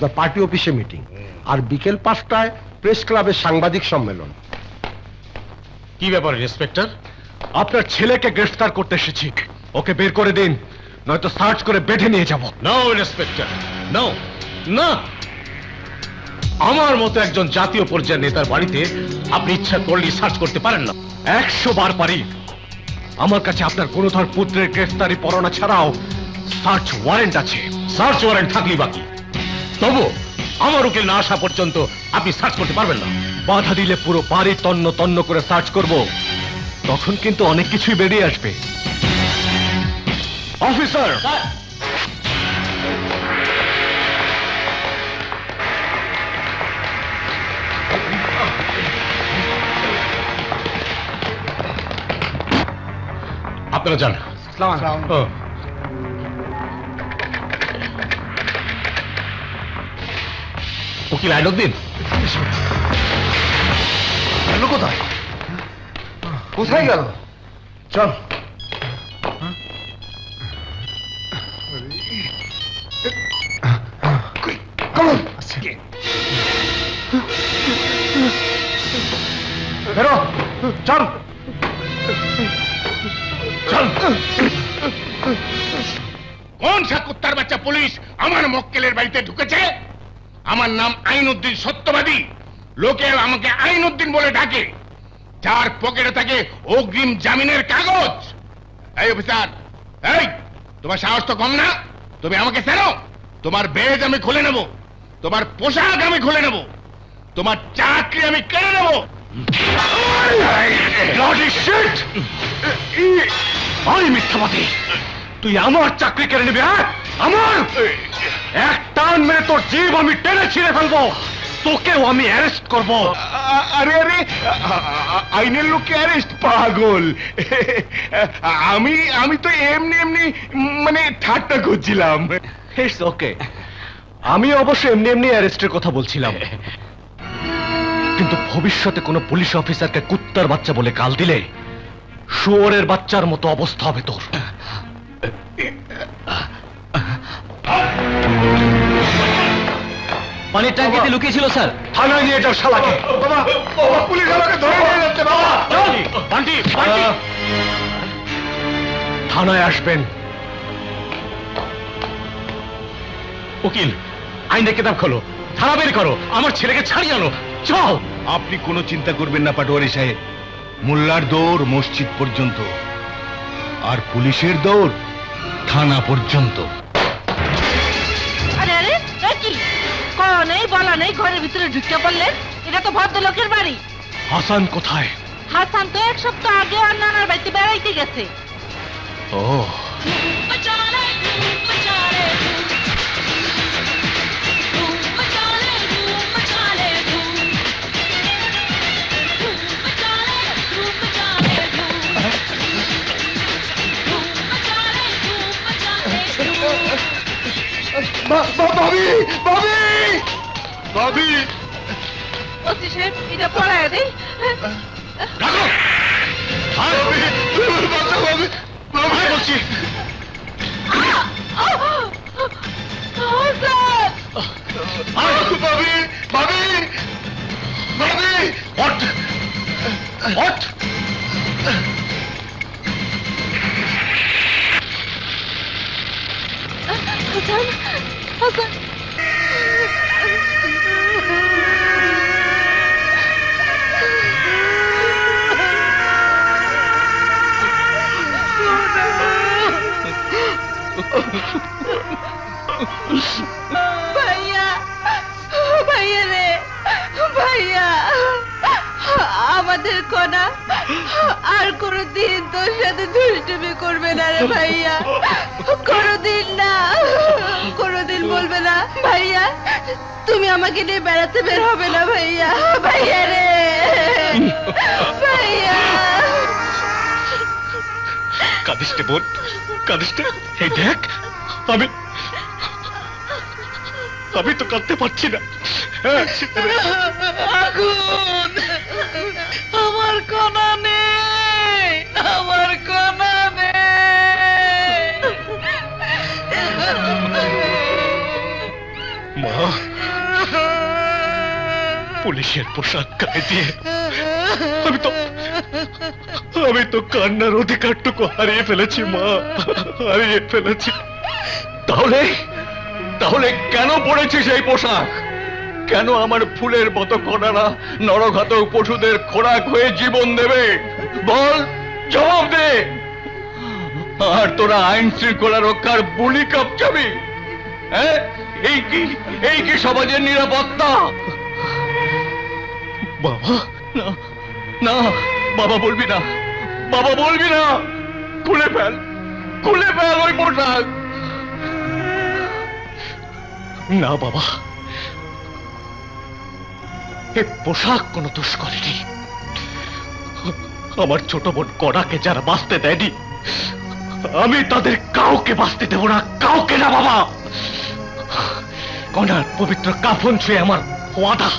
আপনার পার্টি অফিসে মিটিং আর বিকেল পাঁচটায় প্রেস ক্লাবের সাংবাদিক সম্মেলন। কি ব্যাপার ইন্সপেক্টর আপনার ছেলেকে গ্রেফতার করতে এসেছি। ওকে বের করে দিন নয়তো সার্চ করে বেঁধে নিয়ে যাব। নো ইন্সপেক্টর নো না। আমার মতো একজন জাতীয় পর্যায়ের নেতার বাড়িতে আপনি ইচ্ছা করলে সার্চ করতে পারেন না। একশো বার পারি। আমার কাছে আপনার কোনো ধর পুত্রের গ্রেফতারি পরোয়ানা ছাড়াও সার্চ ওয়ারেন্ট আছে। সার্চ ওয়ারেন্ট থাকলি বাকি। তবু আমার উকিল না আসা পর্যন্ত আপনি সার্চ করতে পারবেন না। বাধা দিলে পুরো বাড়ি তন্ন তন্ন করে সার্চ করব। তখন কিন্তু অনেক কিছুই বেরিয়ে আসবে। অফিসার আপনারা যান। উকিল আইনুদ্দিন কোথায়? কোথায় গেল? চল। বেরো। চল। চল। কোন বাচ্চা পুলিশ আমার মক্কেলের বাড়িতে ঢুকেছে? আমার নাম আইনউদ্দিন সত্যবাদী। লোকে আমাকে আইনউদ্দিন বলে ডাকে। যার পকেটে থাকে অগ্রিম জামিনের কাগজ। এই অফিসার, এই, তোমার সাহস তো কম না? তুমি আমাকে চেনো তোমার বেজ আমি খুলে নেব। তোমার পোশাক আমি খুলে নেব। তোমার চাকরি আমি কেড়ে নেব। মিথ্যাবাদী, তুই আমার চাকরি কেড়ে নিবি হ্যাঁ? আমার! এক টান মেরে তোর জীব আমি টেনে ছিঁড়ে ফেলব। তোকেও আমি অ্যারেস্ট করব। আরে আরে আইনের লোককে অ্যারেস্ট পাগল। আমি আমি তো এমনি এমনি মানে ঠাট্টা করছিলাম। ইটস ওকে আমি অবশ্য এমনি এমনি অ্যারেস্টের কথা বলছিলাম। কিন্তু ভবিষ্যতে কোনো পুলিশ অফিসারকে কুত্তার বাচ্চা বলে গাল দিলে শুয়োরের বাচ্চার মতো অবস্থা হবে তোর। পানির ট্যাঙ্কিতে লুকিয়ে ছিল স্যার। থানায় নিয়ে যাও শালাকে। বাবা বাবা পুলিশ আমাকে ধরে নিয়ে যাচ্ছে বাবা। বান্টি বান্টি থানায় আসবেন। উকিল আইনের কেতাব খোলো থানা বের করো আমার ছেলেকে ছাড়িয়ে আনো। চাও আপনি কোনো চিন্তা করবেন না পাটোয়ারি সাহেব। মোল্লার দৌড় মসজিদ পর্যন্ত আর পুলিশের দৌড় থানা পর্যন্ত। কওয়া নেই বলা নেই ঘরের ভিতরে ঢুকে পড়লেন এটা তো ভদ্রলোকের বাড়ি। হাসান কোথায়? হাসান তো এক সপ্তাহ আগে আর নানার বাড়িতে বেড়াইতে গেছে। ও। ভাবি ভাবি! ভাবি ওসি সাহেব এটা পড়ায় দেই রাখো ভাবি ভাবি ভাই বলছি। ভাবি ভাবি ভাবি হট হট হাসান হাসান। ভাইয়া ভাইয়া রে ভাইয়া। আমাদের কোনা আর কোনোদিন তোর সাথে দুষ্টুমি করবে না রে ভাইয়া। কোনোদিন না কোনোদিন বলবে না ভাইয়া তুমি আমাকে নিয়ে বেড়াতে বের হবে না ভাইয়া ভাইয়া রে ভাইয়া। কাঁদিস রে বোন কাঁদিস রে এই দেখ আমি আমি তো কাঁদতে পারছি না। হ্যাঁ, আগুন! আমার কোনা নেই, আমার নেই। মা, পুলিশের পোশাক গায়ে দিয়ে আমি তো আমি তো কান্নার অধিকারটুকু হারিয়ে ফেলেছি, মা, হারিয়ে ফেলেছি। তাহলে তাহলে কেন পড়েছিস এই পোশাক? কেন আমার ফুলের মতো কণারা নরঘাতক পশুদের খোরাক হয়ে জীবন দেবে? বল, জবাব দে। আর তোরা আইন শৃঙ্খলা রক্ষার বুলি কাঁপছাবি? হ্যাঁ? এই কি এই কি সমাজের নিরাপত্তা? বাবা, না না, বাবা বলবি না, বাবা বলবি না। খুলে ফেল খুলে ফেল ওই পোশাক না, বাবা। এ পোশাক কোনো দোষ করেনি। আমার ছোট বোন কড়াকে যারা বাঁচতে দেয়নি, আমি তাদের কাউকে বাঁচতে দেব না, কাউকে না, বাবা। কনার পবিত্র কাফন ছুঁয়ে আমার ওয়াদা।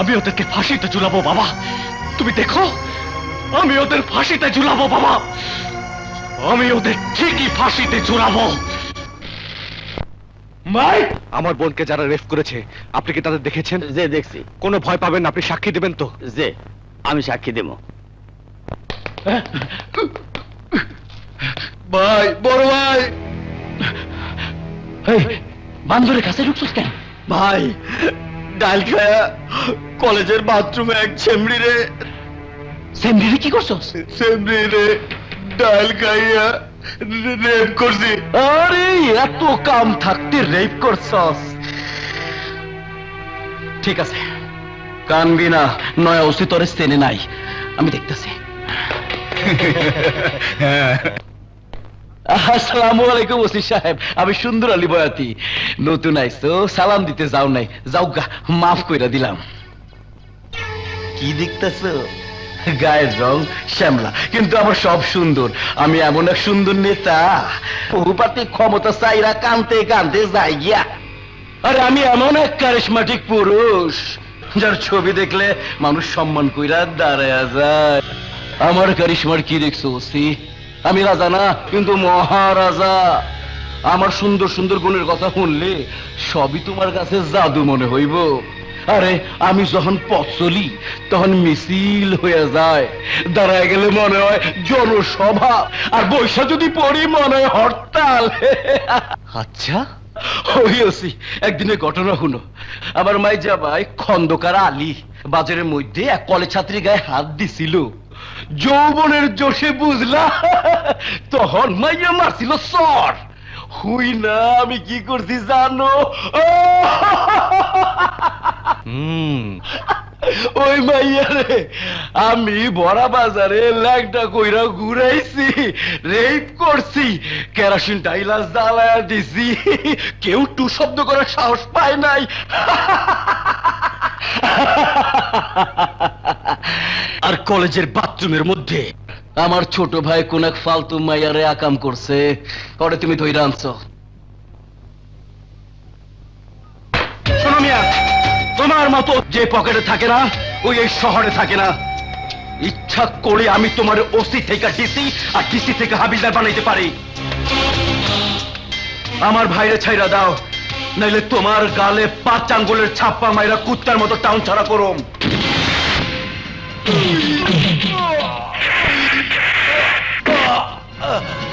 আমি ওদেরকে ফাঁসিতে ঝুলাবো, বাবা। তুমি দেখো, আমি ওদের ফাঁসিতে ঝুলাবো, বাবা। আমি ওদের ঠিকই ফাঁসিতে ঝুলাবো। মাই! আমার বোনকে যারা রেফ করেছে আপনি কি তাদের দেখেছেন? যে দেখছি। কোনো ভয় পাবেন না আপনি সাক্ষী দেবেন তো। যে আমি সাক্ষী দেব। ভাই বড় ভাই বান্ধবের কাছে ঢুকছিস কেন? ভাই ডাল খায়া কলেজের বাথরুমে এক ছেমড়ি রে। সেমরিরে কি করছস? ছেমড়ি রে ডাল খাইয়া রেপ করছি। আরে এত কাম থাকতে রেপ করছস। ঠিক আছে কানবি না নয়া ওসি তোরে চেনে নাই। আমি দেখতেছি। আসসালামু আলাইকুম ওসি সাহেব আমি সুন্দর আলী বয়াতি। নতুন আইছো সালাম দিতে যাও নাই। যাও গা মাফ কইরা দিলাম। কি দেখতেছো? গায়ের রং শ্যামলা, কিন্তু আমার সব সুন্দর। আমি এমন এক সুন্দর নেতা। বহুপাতি ক্ষমতা চাইরা কানতে কানতে যাই গিয়া। আরে আমি এমন এক কারিশমাটিক পুরুষ, যার ছবি দেখলে মানুষ সম্মান কইরা দাঁড়ায় যায়। আমার কারিশমার কি দেখছ, ওসি? আমি রাজা না, কিন্তু মহারাজা। আমার সুন্দর সুন্দর গুণের কথা শুনলে সবই তোমার কাছে জাদু মনে হইব। আরে আমি যখন পথ চলি তখন মিছিল হয়ে যায়। দাঁড়ায় গেলে মনে হয় জনসভা আর বৈশা যদি পড়ি মনে হয় হরতাল। আচ্ছা। হইয়াছি একদিনের ঘটনা শুনো। আমার মাই যাবাই খন্দকার আলী বাজারের মধ্যে এক কলেজ ছাত্রী গায়ে হাত দিছিল। যৌবনের জোশে বুঝলা তখন মাইয়া মারছিল সর। হুই না আমি কি করছি জানো? ওই মাইয়া রে আমি বড়া বাজারে ল্যাংটা কইরা ঘুরাইছি রেপ করছি কেরাসিন টাইলা জ্বালায়া দিছি কেউ টু শব্দ করার সাহস পায় নাই। আর কলেজের বাথরুমের মধ্যে আমার ছোট ভাই কোন এক ফালতু মাইয়ারে আকাম করছে। পরে তুমি ধৈর্য আনছো। তোমার মতো যে পকেটে থাকে না, ওই এই শহরে থাকে না। ইচ্ছা করে আমি তোমার ওসি থেকে ডিসি আর ডিসি থেকে হাবিলদার বানাইতে পারি। আমার ভাইরে ছাইরা দাও, নাইলে তোমার গালে পাঁচ আঙ্গুলের ছাপ্পা মাইরা কুত্তার মতো টাউন ছাড়া করুম। Uh.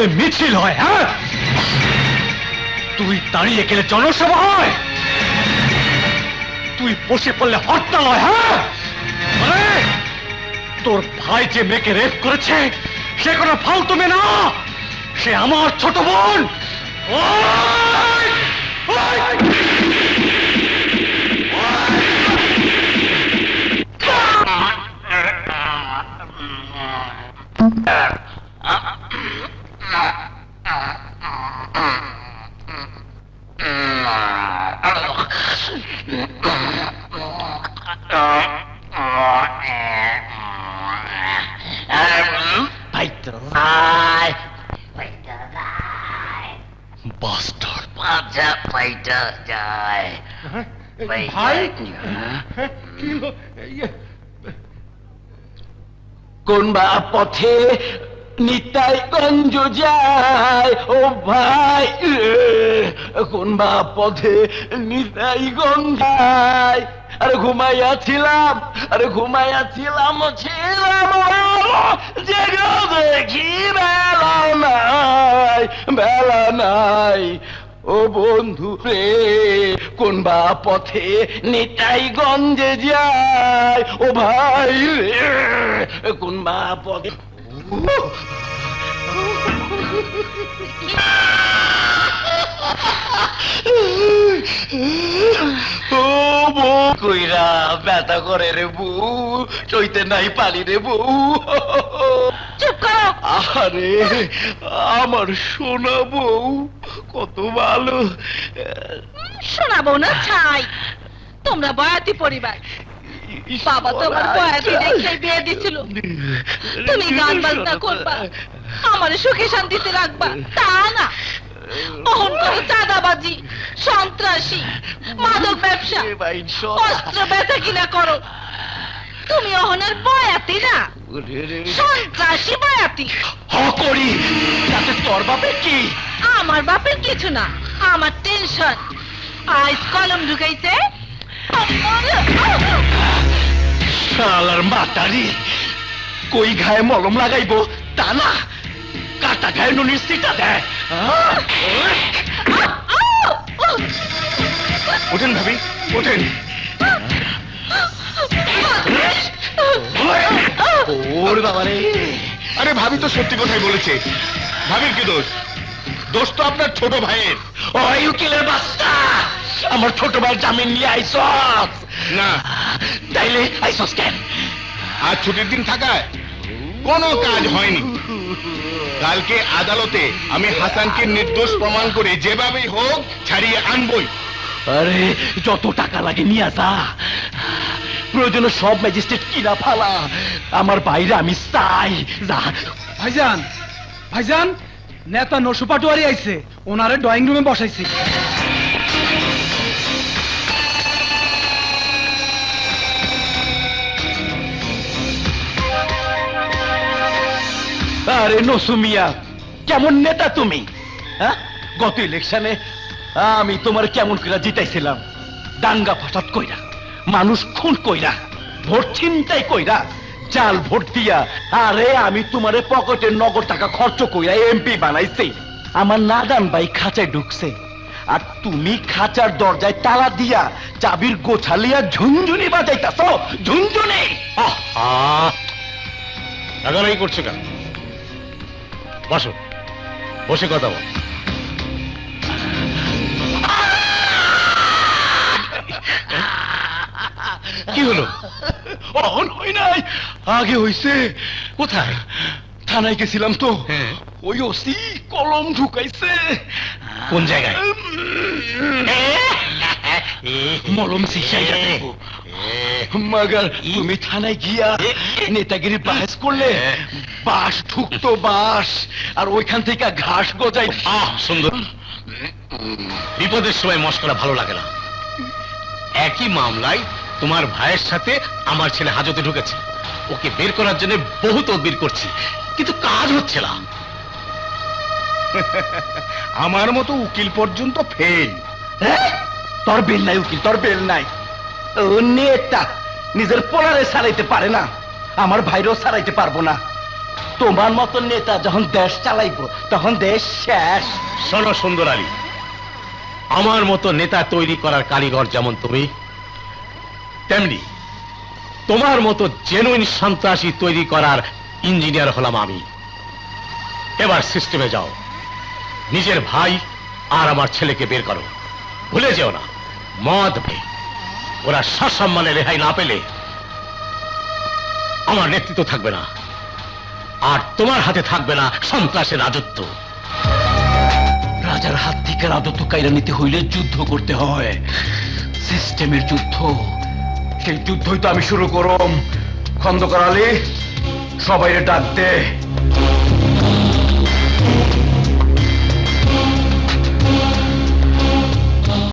চললে মিছিল হয় হ্যাঁ? তুই দাঁড়িয়ে গেলে জনসভা হয়। তুই বসে পড়লে হরতাল হয় হ্যাঁ? তোর ভাই যে মেয়েকে রেপ করেছে, সে কোনো ফালতু মেয়ে না। সে আমার ছোট বোন। ওই! কোন বা পথে নিতাই গঞ্জ যায়। ও ভাই কোন বা পথে নিতাই গঞ্জায় আরে ঘুমাইয়াছিলাম আরে ঘুমাইয়াছিলাম, ছিলাম জেগে দেখি বেলা নাই বেলা নাই। ও বন্ধু রে, কোন বা পথে নিতাই গঞ্জে যায়? ও ভাই রে, কোন বা পথে ও বউ কইরা ব্যথা করে রে বউ চইতে নাই পালি রে বউ। চুপ করো। আরে আমার সোনা বউ কত ভালো। শোনাবো না ছাই। তোমরা বয়াতি পরিবার। বাবা তোমার বয়াতি দেখে বিয়ে দিছিল? তুমি গান বাজনা করবা আমার সুখে শান্তিতে রাখবা তা না? অহন চাঁদাবাজি সন্ত্রাসী মাদক ব্যবসা অস্ত্র ব্যথা কিনা করো। তুমি অহনের বয়াতি না? সন্ত্রাসী বয়াতি। হ করি তাতে তোর বাপে কি? আমার বাপের কিছু না আমার টেনশন। আইস কলম ঢুকাইছে শালার মাতারি কই ঘায়ে মলম লাগাইবো? তা না কাটা ঘায়ে নুনির সিটা দেয় ওঠেন ভাবি ওঠেন। ওর বাবা রে আরে ভাবি তো সত্যি কথাই বলেছে। ভাবির কি দোষ? দোষ তো আপনার ছোট ভাইয়ের। ওই উকিলের বাচ্চা। আমার ছোট ভাই জামিন নিয়ে আইসস। না। তাইলে আইসস কেন? আজ ছুটির দিন থাকায় কোনো কাজ হয়নি। কালকে আদালতে আমি হাসানকে নির্দোষ প্রমাণ করে যেভাবেই হোক ছাড়িয়ে আনবই। আরে যত টাকা লাগে নিয়ে আসা প্রয়োজনে সব ম্যাজিস্ট্রেট কিনা ফালা। আমার বাইরে আমি চাই। যা। ভাইজান ভাইজান। নেতা নসু পাটোয়ারি আইছে, ওনারে ড্রয়িং রুমে বসাইছি। আরে নসুমিয়া কেমন নেতা তুমি? হ্যাঁ? গত ইলেকশনে আমি তোমার কেমন করে জিতাইছিলাম? দাঙ্গা ফাসাদ কইরা, মানুষ খুন কইরা, ভোট ছিনতাই কইরা জাল ভোট দিয়া, আরে আমি তোমারে পকেটে নগদ টাকা খরচ কইরা এমপি বানাইছি। আমার নাদান ভাই খাঁচায় ঢুকছে। আর তুমি খাঁচার দরজায় তালা দিয়া চাবির গোছালিয়া ঝুনঝুনি বাজাইতাছ, ঝুনঝুনি! রাগারাগি করছ কেন? বসো, বসে কথা বল। কি হলো? অহন হই নাই। আগে হইছে কোথায়? থানায় গেছিলাম তো। হ্যাঁ। ওই ওসি কলম ঢুকাইছে। কোন জায়গায়? মলম শিশাই মাগার তুমি থানায় গিয়া নেতাগিরি বাস করলে বাস ঠুকতো বাস। আর ওইখান থেকে ঘাস গজাই আহ সুন্দর। বিপদের সময় মস্করা ভালো লাগে না। একই মামলায় তোমার ভাইয়ের সাথে আমার ছেলে হাজতে ঢুকেছে। ওকে বের করার জন্য বহু তদবির করছি। কিন্তু কাজ হচ্ছে না। আমার মতো উকিল পর্যন্ত ফেল? তোর বেল নাই উকিল তোর বেল নাই। ও নেতা নিজের পোলারে সারাইতে পারে না। আমার ভাইরও সারাইতে পারব না। তোমার মতো নেতা যখন দেশ চালাইবো তখন দেশ শেষ। শোনো সুন্দর আলী আমার মতো নেতা তৈরি করার কারিগর যেমন তুমি তেমনি তোমার মতো জেনুইন সন্ত্রাসী তৈরি করার ইঞ্জিনিয়ার হলাম আমি। এবার সিস্টেমে যাও। নিজের ভাই আর আমার ছেলেকে বের করো। ভুলে যেও না, মদ ওরা সসম্মানে রেহাই না পেলে আমার নেতৃত্ব থাকবে না। আর তোমার হাতে থাকবে না সন্ত্রাসের রাজত্ব। রাজার হাত থেকে রাজত্ব কাইরা নিতে হইলে যুদ্ধ করতে হয়। সিস্টেমের যুদ্ধ। সেই যুদ্ধই তো আমি শুরু করম। খন্দকার আলী সবাই ডাক দে।